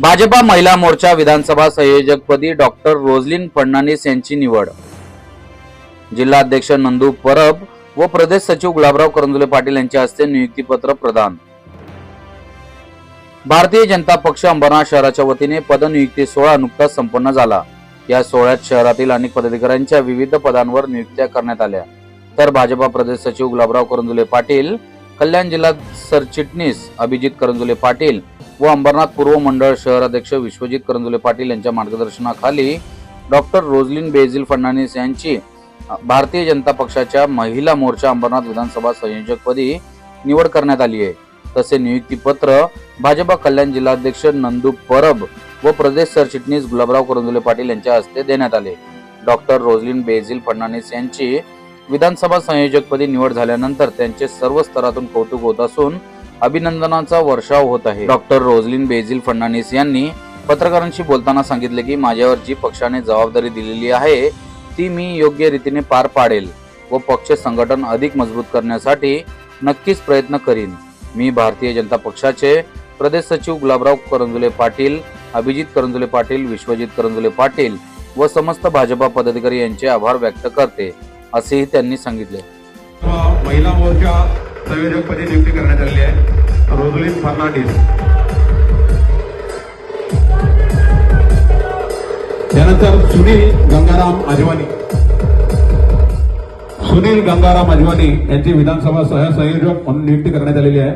भाजपा महिला मोर्चा विधानसभा संयोजकपदी डॉक्टर रोजलिन फडणवीस यांची निवड. जिल्हाध्यक्ष नंदू परब व प्रदेश सचिव गुलाबराव करंजुले पाटील यांच्या हस्ते नियुक्तीपत्र प्रदान. भारतीय जनता पक्ष अंबरनाथ शहराच्या वतीने पदनियुक्ती सोहळा नुकताच संपन्न झाला. या सोहळ्यात शहरातील अनेक पदाधिकाऱ्यांच्या विविध पदांवर नियुक्त्या करण्यात आल्या. तर भाजपा प्रदेश सचिव गुलाबराव करंजुले पाटील कल्याण जिल्हा सरचिटणीस अभिजित करंजुले पाटील व अंबरनाथ पूर्व मंडळ शहराध्यक्ष विश्वजित करंजुले पाटील यांच्या मार्गदर्शनाखाली डॉक्टर रोजलिन बेझिल फडणवीस यांची भारतीय जनता पक्षाच्या महिला मोर्चा अंबरनाथ विधानसभा संयोजकपदी निवड करण्यात आली आहे. तसे नियुक्तीपत्र भाजपा कल्याण जिल्हाध्यक्ष नंदू परब व प्रदेश सरचिटणीस गुलाबराव करंजुले पाटील यांच्या हस्ते देण्यात आले. डॉक्टर रोजलिन बेझिल फडणवीस यांची विधानसभा संयोजकपदी निवड झाल्यानंतर त्यांचे सर्व स्तरातून कौतुक होत असून अभिनंदनाचा वर्षाव होत आहे. डॉक्टर रोजलिन बेझिल फडणवीस यांनी पत्रकारांशी बोलताना सांगितले की माझ्यावर जी पक्षाने जबाबदारी दिलेली आहे. ती मी योग्य रीतीने पार पाडेल व पक्ष संघटन अधिक मजबूत करण्यासाठी नक्कीच प्रयत्न करीन. मी भारतीय जनता पक्षाचे प्रदेश सचिव गुलाबराव करंजुले पाटील अभिजित करंजुले पाटील विश्वजित करंजुले पाटील व समस्त भाजपा पदाधिकारी यांचे आभार व्यक्त करते. असेही त्यांनी सांगितले महिला मोर्चा संयोजकपदी नियुक्ती करण्यात आलेली आहे. रोजलिन फर्नांडिस. त्यानंतर सुनील गंगाराम अजवानी सुनील गंगाराम अजवानी यांची विधानसभा सहसंयोजक म्हणून नियुक्ती करण्यात आलेली आहे.